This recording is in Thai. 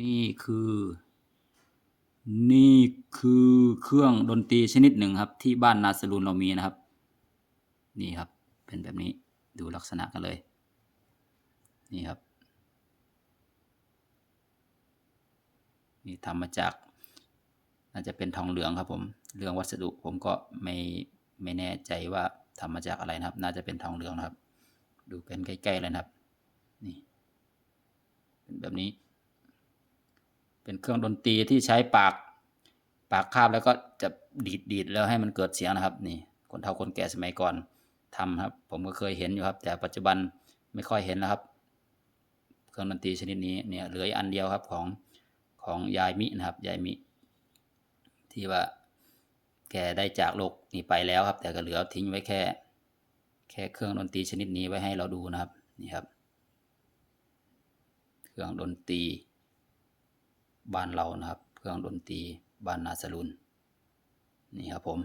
นี่คือ นี่คือเครื่องดนตรีชนิดหนึ่งครับ ที่บ้านนาสรูนเรามีนะครับ นี่ครับ เป็นแบบนี้ดูลักษณะกันเลย นี่ครับ นี่ทำมาจากน่าจะเป็นทองเหลืองครับผม เรื่องวัสดุผมก็ไม่ไม่แน่ใจว่าทำมาจากอะไรนะครับ น่าจะเป็นทองเหลืองนะครับ ดูกันใกล้ๆเลยนะครับ นี่ เป็นแบบนี้ เป็นเครื่องดนตรีที่ใช้ปากปากคาบแล้วก็จะดีดดีดแล้วให้มันเกิดเสียงนะครับ นี่คนเฒ่าคนแก่สมัยก่อนทำครับ ผมก็เคยเห็นอยู่ครับ แต่ปัจจุบันไม่ค่อยเห็นแล้วครับ เครื่องดนตรีชนิดนี้เนี่ยเหลืออันเดียวครับของของยายมินะครับยายมิ ที่ว่าแกได้จากโลกนี้ไปแล้วครับ แต่ก็เหลือทิ้งไว้แค่ แค่เครื่องดนตรีชนิดนี้ไว้ให้เราดูนะครับนี่ครับ เครื่องดนตรี บ้านเรานะครับ เครื่องดนตรีบ้านนาสลุนนี่ครับผม